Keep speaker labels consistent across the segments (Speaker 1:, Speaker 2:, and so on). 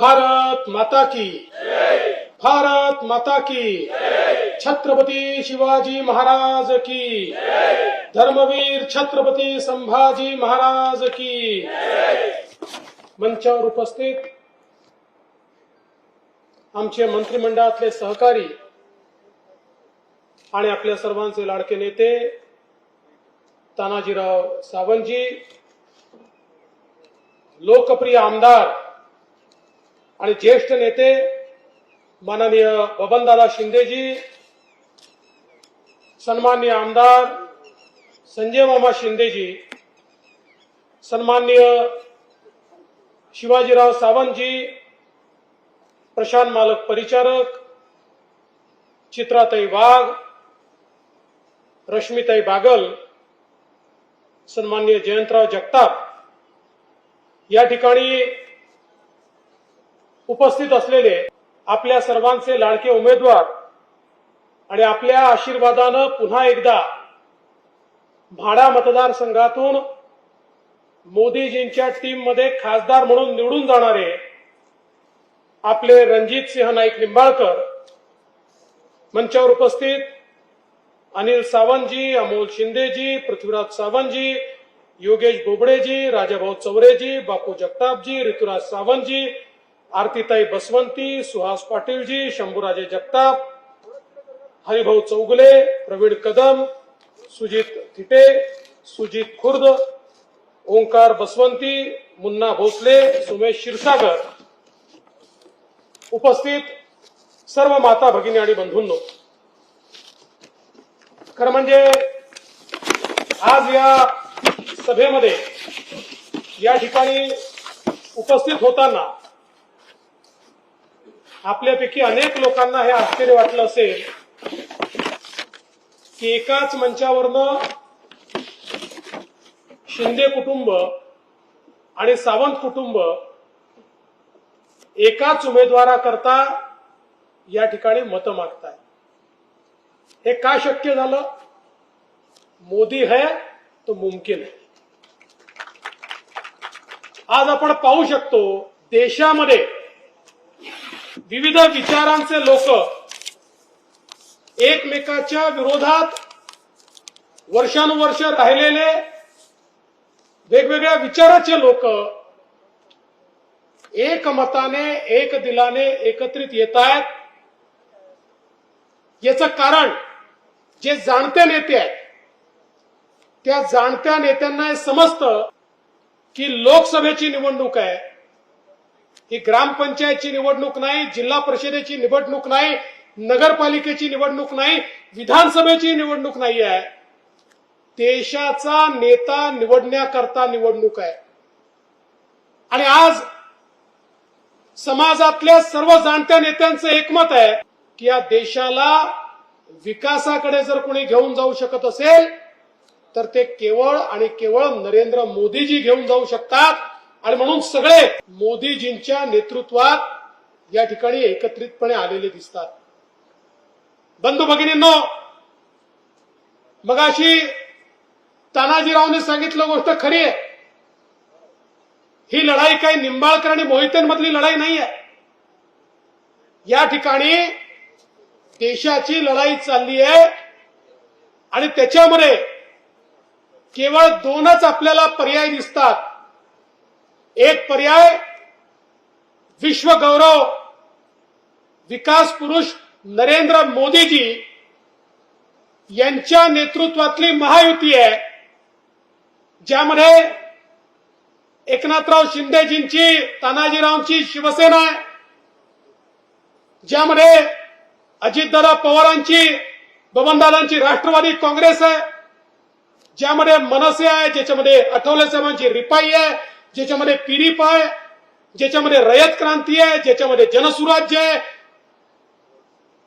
Speaker 1: भारत माता की। भारत माता की। छत्रपती शिवाजी महाराज की। धर्मवीर छत्रपती संभाजी महाराज की। मंचावर उपस्थित आमचे मंत्रिमंडळातले सहकारी आणि आपल्या सर्वांचे लाडके नेते तानाजीराव सावंतजी लोकप्रिय आमदार आणि ज्येष्ठ नेते माननीय बबनदादा शिंदेजी सन्माननीय आमदार संजय मामा शिंदेजी सन्माननीय शिवाजीराव सावंतजी प्रशांत मालक परिचारक चित्राताई वाघ रश्मिताई बागल सन्माननीय जयंतराव जगताप या ठिकाणी उपस्थित असलेले आपल्या सर्वांचे लाडके उमेदवार आणि आपल्या आशीर्वादानं पुन्हा एकदा म्हाडा मतदारसंघातून मोदीजींच्या टीममध्ये खासदार म्हणून निवडून जाणारे आपले रणजित सिंह नाईक निंबाळकर मंचावर उपस्थित अनिल सावंतजी अमोल शिंदेजी पृथ्वीराज सावंतजी योगेश बोबडेजी राजाभाऊ चौरेजी बापू जगतापजी ऋतुराज सावंतजी आरतीताई बसवंती सुहास पाटीलजी शंभूराजे जगताप हरिभाऊ चौगुले प्रवीण कदम सुजित थिटे सुजित खुर्द ओंकार बसवंती मुन्ना भोसले सुमेश क्षीरसागर. उपस्थित सर्व माता भगिनी आणि बंधूंनो. खरं म्हणजे आज या सभेमध्ये या ठिकाणी उपस्थित होताना आपल्यापैकी अनेक लोकांना हे आश्चर्य वाटलं असेल की एकाच मंचावरनं शिंदे कुटुंब आणि सावंत कुटुंब एकाच उमेदवाराकरता या ठिकाणी मतं मागताय. हे का शक्य झालं? मोदी है तो मुमकिन है. आज आपण पाहू शकतो देशामध्ये विविध विचारांचे लोक एकमेकाच्या विरोधात वर्षानुवर्ष राहिलेले वेगवेगळ्या विचाराचे लोक एकमताने एक दिलाने एकत्रित येत आहेत. याचं कारण जे जाणते नेते आहेत त्या जाणत्या नेत्यांना हे समजतं की लोकसभेची निवडणूक आहे. ही ग्रामपंचायतची निवडणूक नाही जिल्हा परिषदेची निवडणूक नाही नगरपालिकेची निवडणूक नाही विधानसभेची निवडणूक नाही आहे. देशाचा नेता निवडण्याकरता निवडणूक आहे. आणि आज समाजातल्या सर्व जाणत्या नेत्यांचं एकमत आहे की या देशाला विकासाकडे जर कोणी घेऊन जाऊ शकत असेल तर ते केवळ आणि केवळ नरेंद्र मोदीजी घेऊन जाऊ शकतात. आणि म्हणून सगळे मोदीजींच्या नेतृत्वात या ठिकाणी एकत्रितपणे आलेले दिसतात. बंधू भगिनींनो मगाशी तानाजीरावने सांगितलं गोष्ट खरी आहे. ही लढाई काही निंबाळकर आणि मोहितेंमधली लढाई नाही आहे या ठिकाणी देशाची लढाई चालली आहे आणि त्याच्यामध्ये केवळ दोनच आपल्याला पर्याय दिसतात. एक पर्याय विश्व गौरव विकास पुरुष नरेंद्र मोदीजी यांच्या नेतृत्वातली महायुती आहे ज्यामध्ये एकनाथराव शिंदेजींची तानाजीरावांची शिवसेना आहे ज्यामध्ये अजितदादा पवारांची बबनदादांची राष्ट्रवादी काँग्रेस आहे ज्यामध्ये मनसे आहे ज्याच्यामध्ये आठवले साहेबांची रिपाई आहे ज्याच्यामध्ये पिरीप आहे ज्याच्यामध्ये रयत क्रांती आहे ज्याच्यामध्ये जनसुराज्य आहे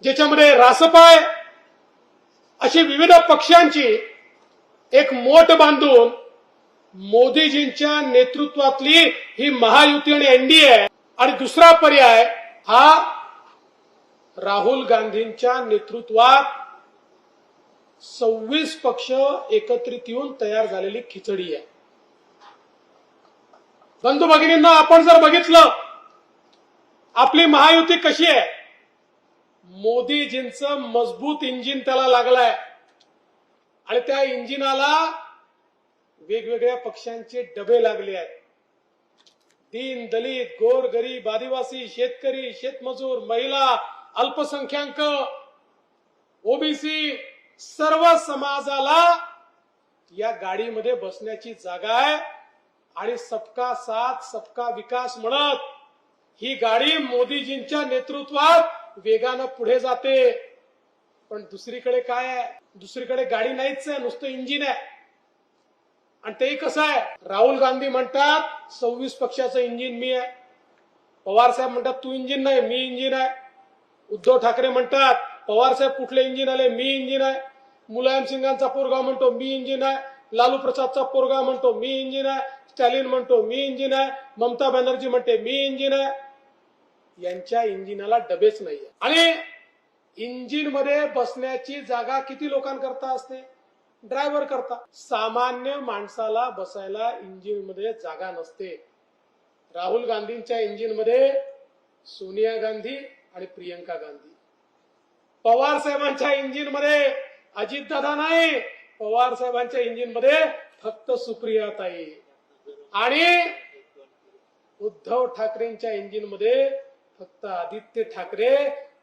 Speaker 1: ज्याच्यामध्ये रासप आहे अशी विविध पक्षांची एक मोठ बांधून मोदीजींच्या नेतृत्वातली ही महायुती आणि एनडीए आहे. आणि दुसरा पर्याय हा राहुल गांधींच्या नेतृत्वात सव्वीस पक्ष एकत्रित येऊन तयार झालेली खिचडी आहे. बंधू भगिनींना आपण जर बघितलं आपली महायुती कशी आहे? मोदीजींचं मजबूत इंजिन त्याला लागलंय. आणि त्या इंजिनाला वेगवेगळ्या पक्षांचे डबे लागले आहेत. दीन दलित गोर गरीब आदिवासी शेतकरी शेतमजूर महिला अल्पसंख्याक ओबीसी सर्व समाजाला या गाडीमध्ये बसण्याची जागा आहे. आणि सबका साथ सबका विकास म्हणत ही गाडी मोदीजींच्या नेतृत्वात वेगानं पुढे जाते. पण दुसरीकडे काय आहे? दुसरीकडे गाडी नाहीच आहे नुसतं इंजिन आहे. आणि ते कसं आहे? राहुल गांधी म्हणतात सव्वीस पक्षाचं इंजिन मी आहे. पवार साहेब म्हणतात तू इंजिन नाही मी इंजिन आहे. उद्धव ठाकरे म्हणतात पवार साहेब कुठले इंजिन आले मी इंजिन आहे. मुलायम सिंगांचा पोरगाव म्हणतो मी इंजिन आहे. लालू प्रसादचा पोरगा म्हणतो मी इंजिन आहे. स्टॅलिन म्हणतो मी इंजिन आहे. ममता बॅनर्जी म्हणते मी इंजिन आहे. यांच्या इंजिनाला डबेच नाहीये. आणि इंजिनमध्ये बसण्याची जागा किती लोकांकरता असते? ड्रायव्हर करता. सामान्य माणसाला बसायला इंजिनमध्ये जागा नसते. राहुल गांधींच्या इंजिनमध्ये सोनिया गांधी आणि प्रियंका गांधी. पवार साहेबांच्या इंजिनमध्ये अजित दादा नाही. पवार साहेबांच्या इंजिनमध्ये फक्त सुप्रियाताई आणि उद्धव ठाकरेंच्या इंजिनमध्ये फक्त आदित्य ठाकरे.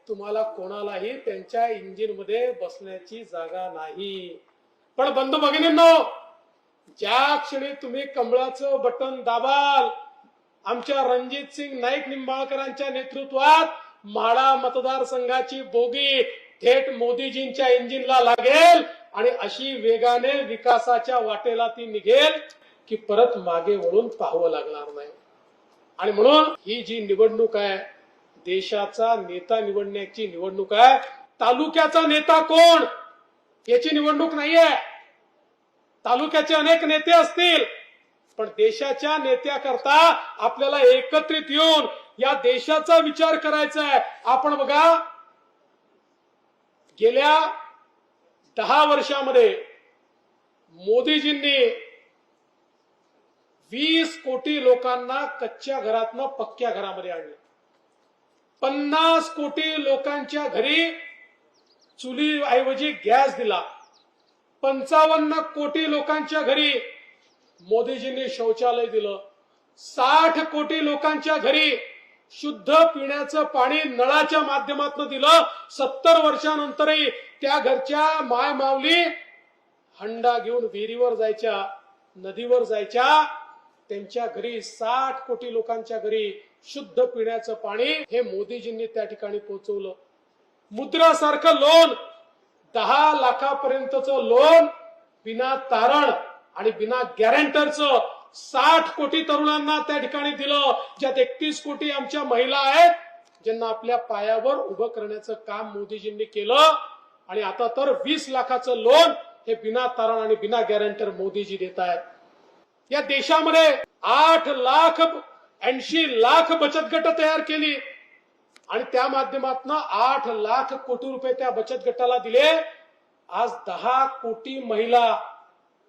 Speaker 1: तुम्हाला कोणालाही त्यांच्या इंजिनमध्ये बसण्याची जागा नाही. पण बंधू भगिनींनो ज्या क्षणी तुम्ही कमळाचं बटन दाबाल आमच्या रणजित सिंग नाईक निंबाळकरांच्या नेतृत्वात म्हाडा मतदारसंघाची बोगी थेट मोदीजींच्या इंजिनला लागेल. आणि अशी वेगाने विकासाच्या वाटेला ती निघेल की परत मागे वळून पाहावं लागणार नाही. आणि म्हणून ही जी निवडणूक आहे देशाचा नेता निवडण्याची निवडणूक आहे तालुक्याचा नेता कोण? याची निवडणूक नाहीये. तालुक्याचे अनेक नेते असतील पण देशाच्या नेत्याकरता आपल्याला एकत्रित येऊन या देशाचा विचार करायचा आहे. आपण बघा गेल्या दहा वर्षामध्ये मोदीजींनी वीस कोटी लोकांना कच्च्या घरातनं पक्क्या घरामध्ये आणलं. पन्नास कोटी लोकांच्या घरी चुलीऐवजी गॅस दिला. पंचावन्न कोटी लोकांच्या घरी मोदीजींनी शौचालय दिलं. साठ कोटी लोकांच्या घरी शुद्ध पिण्याचं पाणी नळाच्या माध्यमातून दिलं. सत्तर वर्षानंतरही त्या घरच्या माय मावली हंडा घेऊन विहिरीवर जायच्या नदीवर जायच्या. त्यांच्या घरी साठ कोटी लोकांच्या घरी शुद्ध पिण्याचं पाणी हे मोदीजींनी त्या ठिकाणी पोहोचवलं मुद्रासारखं लोन दहा लाखापर्यंतचं लोन बिना तारण आणि बिना गॅरेंटरचं साठ कोटी तरुणांना त्या ठिकाणी दिलं ज्यात एकतीस कोटी आमच्या महिला आहेत ज्यांना आपल्या पायावर उभं करण्याचं काम मोदीजींनी केलं. आणि आता तर वीस लाखाचं लोन हे बिना तारण आणि बिना गॅरंटर मोदीजी देत आहेत. या देशामध्ये आठ लाख ऐंशी लाख बचत गट तयार केली. आणि त्या माध्यमातून आठ लाख कोटी रुपये त्या बचत गटाला दिले. आज दहा कोटी महिला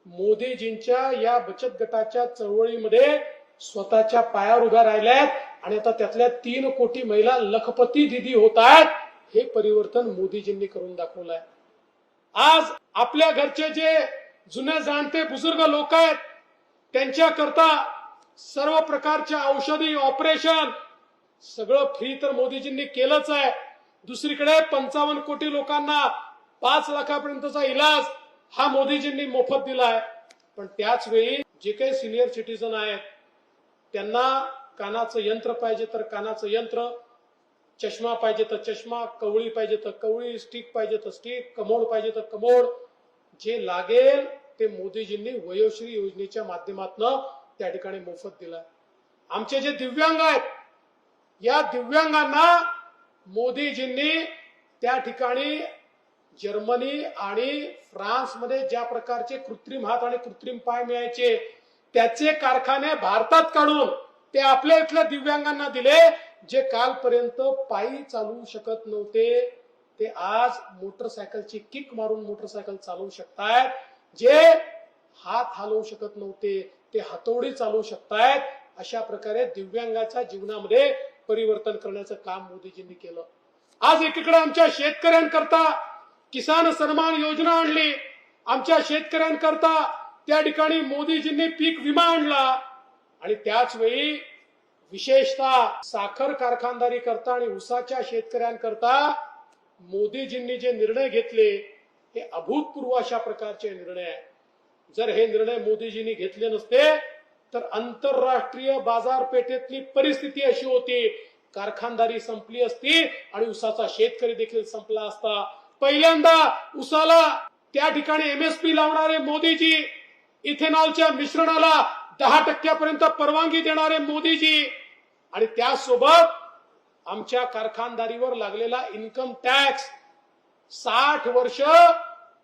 Speaker 1: मोदीजींच्या या बचत गटाच्या चळवळीमध्ये स्वतःच्या पायावर उभ्या राहिल्यात आणि आता त्यातल्या तीन कोटी महिला लखपती दिदी होत आहेत हे परिवर्तन मोदीजींनी करून दाखवलंय. आज आपल्या घरचे जे जुने जाणते बुजुर्ग लोक आहेत त्यांच्याकरता सर्व प्रकारच्या औषधी ऑपरेशन सगळं फ्री तर मोदीजींनी केलंच आहे. दुसरीकडे पंचावन्न कोटी लोकांना पाच लाखापर्यंतचा इलाज हा मोदीजींनी मोफत दिलाय. पण त्याच वेळी जे काही सिनियर सिटीजन आहेत त्यांना कानाचं यंत्र पाहिजे तर कानाचं यंत्र चष्मा पाहिजे तर चष्मा कवळी पाहिजे तर कवळी स्टिक पाहिजे तर स्टिक कमोड पाहिजे तर कमोड. जे लागेल ते मोदीजींनी वयोश्री योजनेच्या माध्यमातून त्या ठिकाणी मोफत दिलाय. आमचे जे दिव्यांग आहेत या दिव्यांगांना मोदीजींनी त्या ठिकाणी जर्मनी आणि फ्रान्समध्ये ज्या प्रकारचे कृत्रिम हात आणि कृत्रिम पाय मिळायचे त्याचे कारखाने भारतात काढून ते आपल्या इथल्या दिव्यांगांना दिले जे कालपर्यंत पायी चालवू शकत नव्हते. ते आज मोटरसायकलची किक मारून मोटरसायकल चालवू शकतायत. जे हात हलवू शकत नव्हते ते हातोडी चालवू शकतायत. अशा प्रकारे दिव्यांगाच्या जीवनामध्ये परिवर्तन करण्याचं काम मोदीजींनी केलं. आज एकीकडे आमच्या शेतकऱ्यांकरता किसान सन्मान योजना आणली. आमच्या शेतकऱ्यांकरता त्या ठिकाणी मोदीजींनी पीक विमा आणला. आणि त्याच वेळी विशेषतः साखर कारखानदारी करता आणि उसाच्या शेतकऱ्यांकरता मोदीजींनी जे निर्णय घेतले हे अभूतपूर्व अशा प्रकारचे निर्णय आहे जर हे निर्णय मोदीजींनी घेतले नसते तर आंतरराष्ट्रीय बाजारपेठेतली परिस्थिती अशी होती. कारखानदारी संपली असती आणि उसाचा शेतकरी देखील संपला असता. पहिल्यांदा उसाला त्या ठिकाणी एमएसपी लावणारे मोदीजी इथेनॉलच्या मिश्रणाला दहा टक्क्यापर्यंत परवानगी देणारे मोदीजी आणि त्यासोबत आमच्या कारखानदारीवर लागलेला इन्कम टॅक्स साठ वर्ष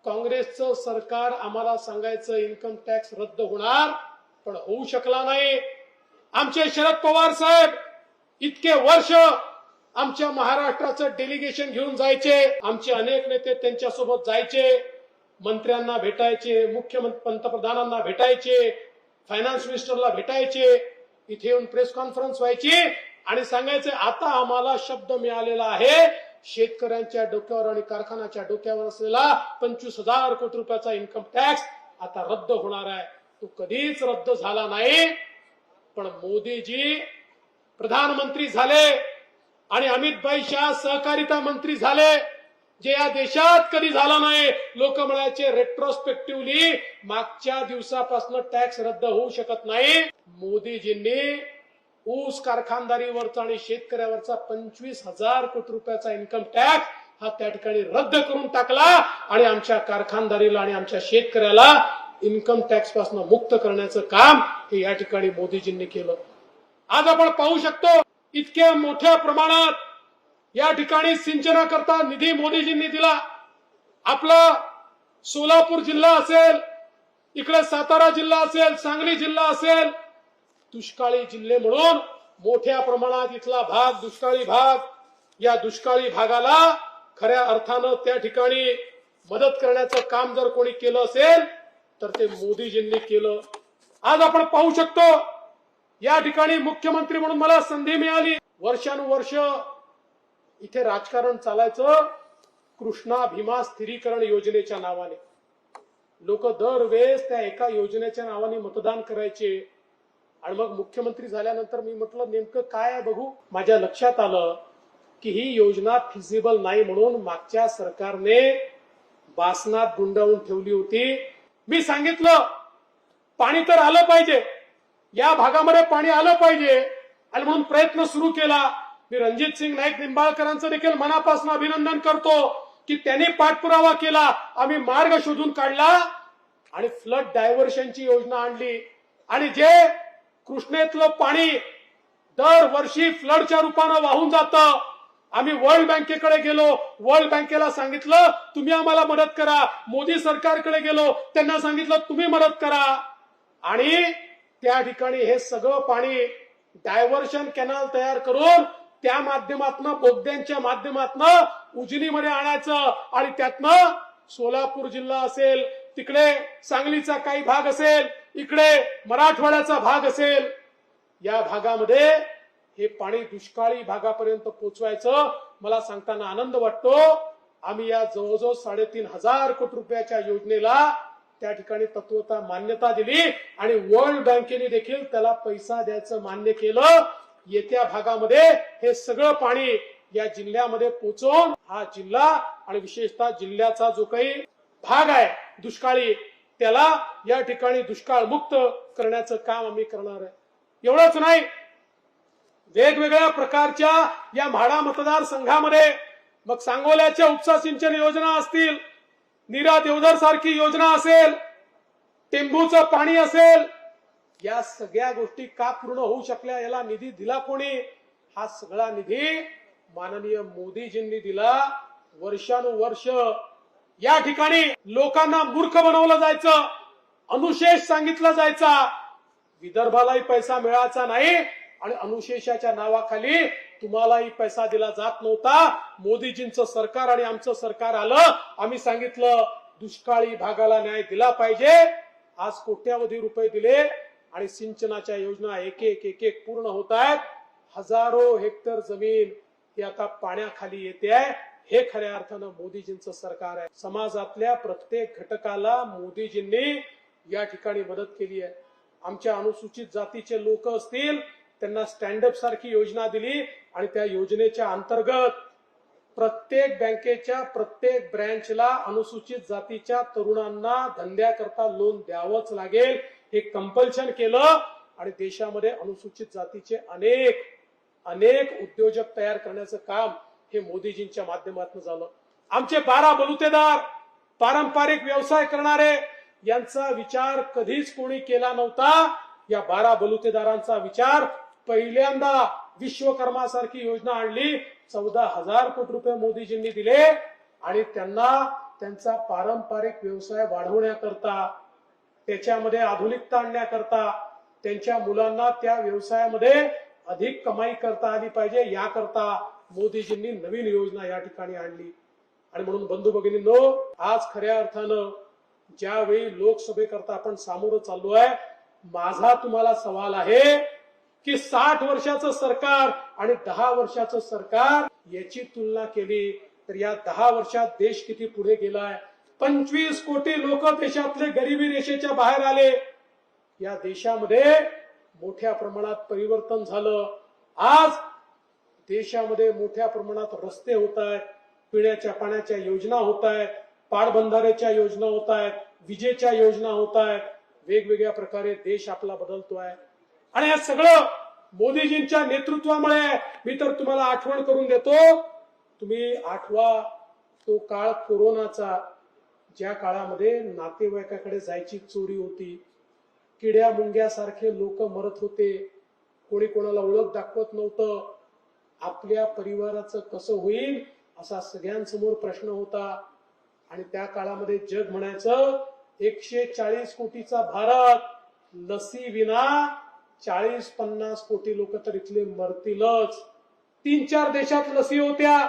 Speaker 1: काँग्रेसचं सरकार आम्हाला सांगायचं इन्कम टॅक्स रद्द होणार पण होऊ शकला नाही. आमचे शरद पवार साहेब इतके वर्ष आमच्या महाराष्ट्राचं डेलिगेशन घेऊन जायचे. आमचे अनेक नेते त्यांच्यासोबत जायचे. मंत्र्यांना भेटायचे मुख्यमंत्री पंतप्रधानांना भेटायचे फायनान्स मिनिस्टरला भेटायचे. इथे येऊन प्रेस कॉन्फरन्स व्हायची. आणि सांगायचे आता आम्हाला शब्द मिळालेला आहे. शेतकऱ्यांच्या डोक्यावर आणि कारखान्याच्या डोक्यावर असलेला पंचवीस हजार कोटी रुपयाचा इन्कम टॅक्स आता रद्द होणार आहे. तो कधीच रद्द झाला नाही. पण मोदीजी प्रधानमंत्री झाले. आणि अमित भाई शाह सहकारिता मंत्री झाले जे या देशात कधी झाला नाही लोक म्हणायचे रेट्रोस्पेक्टिव्हली मागच्या दिवसापासून टॅक्स रद्द होऊ शकत नाही. मोदीजींनी ऊस कारखानदारीवरचा आणि शेतकऱ्यावरचा पंचवीस हजार कोटी रुपयाचा इन्कम टॅक्स हा त्या ठिकाणी रद्द करून टाकला आणि आमच्या कारखानदारीला आणि आमच्या शेतकऱ्याला इन्कम टॅक्सपासून मुक्त करण्याचं काम हे या ठिकाणी मोदीजींनी केलं. आज आपण पाहू शकतो इतक्या मोठ्या प्रमाणात या ठिकाणी सिंचनाकरता निधी मोदीजींनी दिला. आपला सोलापूर जिल्हा असेल इकडे सातारा जिल्हा असेल सांगली जिल्हा असेल दुष्काळी जिल्हे म्हणून मोठ्या प्रमाणात इथला भाग दुष्काळी भाग या दुष्काळी भागाला खऱ्या अर्थानं त्या ठिकाणी मदत करण्याचं काम जर कोणी केलं असेल तर ते मोदीजींनी केलं. आज आपण पाहू शकतो या ठिकाणी मुख्यमंत्री म्हणून मला संधी मिळाली. वर्षानुवर्ष इथे राजकारण चालायचं. कृष्णा भीमा स्थिरीकरण योजनेच्या नावाने. लोक दरवेळेस त्या एका योजनेच्या नावाने मतदान करायचे. आणि मग मुख्यमंत्री झाल्यानंतर मी म्हटलं नेमकं काय आहे बघू? माझ्या लक्षात आलं की ही योजना फिजिबल नाही म्हणून मागच्या सरकारने बासनात गुंडाळून ठेवली होती. मी सांगितलं पाणी तर आलं पाहिजे. या भागामध्ये पाणी आलं पाहिजे. आणि म्हणून प्रयत्न सुरू केला. मी रणजित सिंग नाईक निंबाळकरांचं देखील मनापासून अभिनंदन करतो की त्यांनी पाठपुरावा केला. आम्ही मार्ग शोधून काढला आणि फ्लड डायव्हर्शनची योजना आणली. आणि जे कृष्णेतलं पाणी दरवर्षी फ्लडच्या रूपानं वाहून जातं आम्ही वर्ल्ड बँकेकडे गेलो. वर्ल्ड बँकेला सांगितलं तुम्ही आम्हाला मदत करा. मोदी सरकारकडे गेलो त्यांना सांगितलं तुम्ही मदत करा. आणि त्या ठिकाणी हे सगळं पाणी डायव्हर्शन कॅनल तयार करून त्या माध्यमातनं बोगद्यांच्या माध्यमातनं उजनीमध्ये आणायचं आणि त्यातनं सोलापूर जिल्हा असेल तिकडे सांगलीचा काही भाग असेल इकडे मराठवाड्याचा भाग असेल या भागामध्ये हे पाणी दुष्काळी भागापर्यंत पोचवायचं मला सांगताना आनंद वाटतो. आम्ही या जवळजवळ साडेतीन हजार कोटी रुपयाच्या योजनेला त्या ठिकाणी तत्वता मान्यता दिली आणि वर्ल्ड बँकेने देखील त्याला पैसा द्यायचं मान्य केलं. येत्या भागामध्ये हे सगळं पाणी या जिल्ह्यामध्ये पोचवून हा जिल्हा आणि विशेषतः जिल्ह्याचा जो काही भाग आहे दुष्काळी त्याला या ठिकाणी दुष्काळ मुक्त करण्याचं काम आम्ही करणार आहे. एवढंच नाही वेगवेगळ्या प्रकारच्या या म्हाडा मतदारसंघामध्ये मग सांगोल्याच्या उपसा सिंचन योजना असतील नीरा देवधर सारखी योजना असेल टेंबूचं पाणी असेल या सगळ्या गोष्टी का पूर्ण होऊ शकल्या याला निधी दिला कोणी? हा सगळा निधी माननीय मोदीजींनी दिला. वर्षानुवर्ष या ठिकाणी लोकांना मूर्ख बनवलं जायचं अनुशेष सांगितला जायचा. विदर्भालाही पैसा मिळायचा नाही आणि अनुशेषाच्या नावाखाली तुम्हालाही पैसा दिला जात नव्हता. मोदीजींचं सरकार आणि आमचं सरकार आलं. आम्ही सांगितलं दुष्काळी भागाला न्याय दिला पाहिजे. आज कोट्यावधी रुपये दिले आणि सिंचनाच्या योजना एक एक एक एक पूर्ण होत आहेत. हजारो हेक्टर जमीन ही आता पाण्याखाली येते आहे. हे खऱ्या अर्थानं मोदीजींचं सरकार आहे. समाजातल्या प्रत्येक घटकाला मोदीजींनी या ठिकाणी मदत केली आहे. आमच्या अनुसूचित जातीचे लोक असतील त्यांना स्टँडअप सारखी योजना दिली आणि त्या योजनेच्या अंतर्गत प्रत्येक बँकेच्या प्रत्येक ब्रँचला अनुसूचित जातीच्या तरुणांना धंद्याकरता लोन द्यावंच लागेल. हे कंपल्शन केलं आणि देशामध्ये अनुसूचित जातीचे अनेक अनेक उद्योजक तयार करण्याचं काम हे मोदीजींच्या माध्यमातून झालं. आमचे बारा बलुतेदार पारंपरिक व्यवसाय करणारे यांचा विचार कधीच कोणी केला नव्हता. या बारा बलुतेदारांचा विचार पहिल्यांदा विश्वकर्मा सारखी योजना आणली. चौदा हजार कोटी रुपये मोदीजींनी दिले आणि त्यांना त्यांचा पारंपरिक व्यवसाय वाढवण्याकरता त्याच्यामध्ये आधुनिकता आणण्याकरता त्यांच्या मुलांना त्या व्यवसायामध्ये अधिक कमाई करता आली पाहिजे. याकरता मोदीजींनी नवीन योजना या ठिकाणी आणली. आणि म्हणून बंधू भगिनींनो आज खऱ्या अर्थानं ज्यावेळी लोकसभेकरता आपण सामोरं चाललो आहे माझा तुम्हाला सवाल आहे की साठ वर्षाचं सरकार आणि दहा वर्षाचं सरकार याची तुलना केली तर या दहा वर्षात देश किती पुढे गेलाय? पंचवीस कोटी लोक देशातले गरिबी रेषेच्या बाहेर आले. या देशामध्ये मोठ्या प्रमाणात परिवर्तन झालं. आज देशामध्ये मोठ्या प्रमाणात रस्ते होत आहेत पिण्याच्या पाण्याच्या योजना होत आहेत पाटबंधाऱ्याच्या योजना होत आहेत विजेच्या योजना होत आहेत वेगवेगळ्या प्रकारे देश आपला बदलतोय. आणि हे सगळं मोदीजींच्या नेतृत्वामुळे मी तर तुम्हाला आठवण करून देतो. तुम्ही आठवा तो काळ कोरोनाचा ज्या काळामध्ये नातेवाईकाकडे जायची चोरी होती. किड्या मुंग्यासारखे लोक मरत होते. कोणी कोणाला ओळख दाखवत नव्हतं. आपल्या परिवाराचं कसं होईल असा सगळ्यांसमोर प्रश्न होता. आणि त्या काळामध्ये जग म्हणायचं एकशे चाळीस कोटीचा भारत लसी विना चाळीस पन्नास कोटी लोक तर इथले मरतीलच. तीन चार देशात लसी होत्या.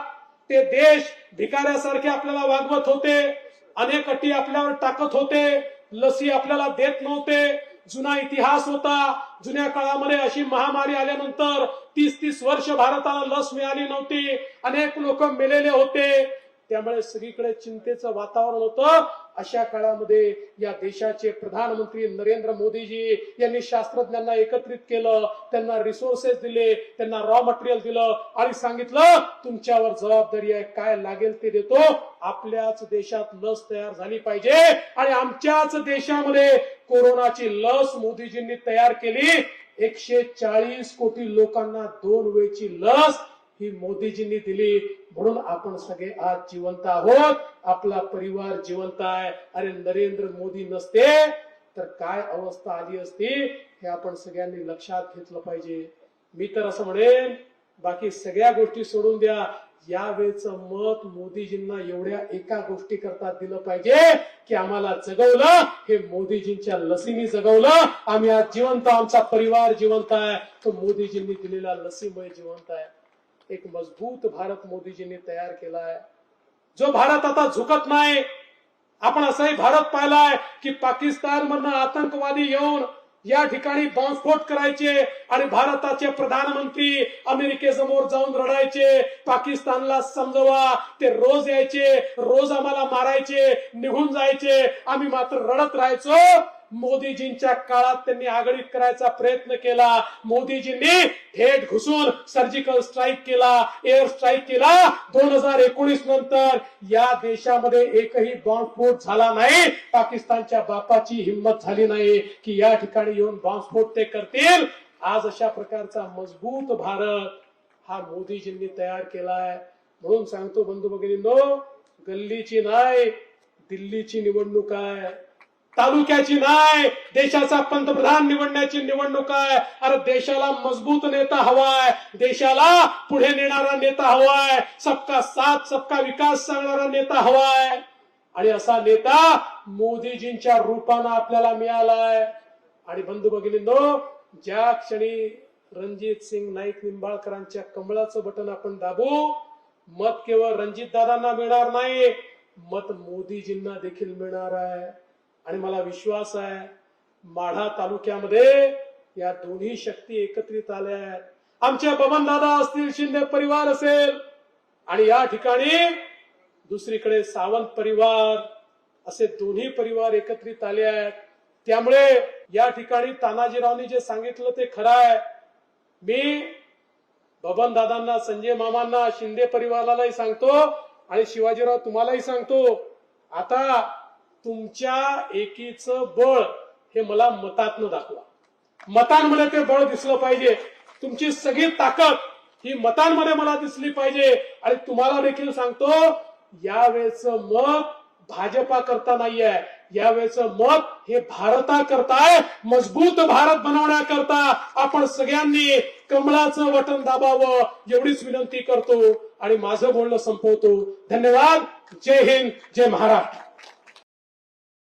Speaker 1: ते देश भिकाऱ्यासारखे आपल्याला वागवत होते. अनेक अटी आपल्यावर टाकत होते. लसी आपल्याला देत नव्हते. जुना इतिहास होता. जुन्या काळामध्ये अशी महामारी आल्यानंतर तीस तीस वर्ष भारताला लस मिळाली नव्हती. अनेक लोक मेलेले होते. त्यामुळे सगळीकडे चिंतेचं वातावरण होतं. अशा काळामध्ये या देशाचे प्रधानमंत्री नरेंद्र मोदीजी यांनी शास्त्रज्ञांना एकत्रित केलं त्यांना रिसोर्सेस दिले त्यांना रॉ मटेरियल दिलं आणि सांगितलं तुमच्यावर जबाबदारी आहे काय लागेल ते देतो. आपल्याच देशात लस तयार झाली पाहिजे आणि आमच्याच देशामध्ये कोरोनाची लस मोदीजींनी तयार केली. एकशे चाळीस कोटी लोकांना दोन वेळची लस ही मोदीजींनी दिली. म्हणून आपण सगळे आज जिवंत आहोत. आपला परिवार जिवंत आहे. अरे नरेंद्र मोदी नसते तर काय अवस्था आली असती हे आपण सगळ्यांनी लक्षात घेतलं पाहिजे. मी तर असं म्हणेन बाकी सगळ्या गोष्टी सोडून द्या. यावेळेच मत मोदीजींना एवढ्या एका गोष्टी करता दिलं पाहिजे की आम्हाला जगवलं हे मोदीजींच्या लसीनी जगवलं. आम्ही आज जिवंत आमचा परिवार जिवंत आहे. तो मोदीजींनी दिलेला लसीमुळे जिवंत आहे. एक मजबूत भारत मोदीजींनी तयार केलाय. जो भारत आता झुकत नाही आपण असाही भारत पाहिलाय की पाकिस्तान मधनं आतंकवादी येऊन या ठिकाणी बॉम्बस्फोट करायचे आणि भारताचे प्रधानमंत्री अमेरिकेसमोर जाऊन रडायचे पाकिस्तानला समजवा ते रोज यायचे रोज आम्हाला मारायचे निघून जायचे आम्ही मात्र रडत राहायचो. मोदीजींच्या काळात त्यांनी आघाडीत करायचा प्रयत्न केला. मोदीजींनी थेट घुसून सर्जिकल स्ट्राईक केला एअर स्ट्राईक केला. दोन हजार एकोणीस नंतर या देशामध्ये एकही बॉम्बस्फोट झाला नाही. पाकिस्तानच्या बापाची हिंमत झाली नाही की या ठिकाणी येऊन बॉम्बस्फोट ते करतील. आज अशा प्रकारचा मजबूत भारत हा मोदीजींनी तयार केलाय. म्हणून सांगतो बंधू भगिनींनो गल्लीची नाही दिल्लीची निवडणूक आहे. तालुक्याची नाही देशाचा पंतप्रधान निवडण्याची निवडणूक आहे. अरे देशाला मजबूत नेता हवाय देशाला पुढे नेणारा नेता हवाय सबका साथ सबका विकास सांगणारा नेता हवाय. आणि असा नेता मोदीजींच्या रूपानं आपल्याला मिळालाय. आणि बंधू भगिनींनो ज्या क्षणी रणजित सिंग नाईक निंबाळकरांच्या कमळाचं बटन आपण दाबू मत केवळ रणजित दादांना मिळणार नाही मत मोदीजींना देखील मिळणार आहे. आणि मला विश्वास आहे माढा तालुक्यामध्ये या दोन्ही शक्ती एकत्रित आल्या आहेत. आमच्या बबन दादा असतील शिंदे परिवार असेल आणि या ठिकाणी दुसरीकडे सावंत परिवार असे दोन्ही परिवार एकत्रित आले आहेत. त्यामुळे या ठिकाणी तानाजीरावनी जे सांगितलं ते खरं आहे. मी बबन दादांना संजय मामांना शिंदे परिवारालाही सांगतो आणि शिवाजीराव तुम्हालाही सांगतो. आता तुमच्या एकीचं बळ हे मला मतातनं दाखवा. मतांमध्ये ते बळ दिसलं पाहिजे. तुमची सगळी ताकद ही मतांमध्ये मला दिसली पाहिजे. आणि तुम्हाला देखील सांगतो यावेळेच मत भाजपा करता नाहीये. यावेळेच मत हे भारता करताय मजबूत भारत बनवण्याकरता आपण सगळ्यांनी कमळाचं वटण दाबावं. एवढीच विनंती करतो आणि माझं बोलणं संपवतो. धन्यवाद. जय हिंद. जय महाराष्ट्र.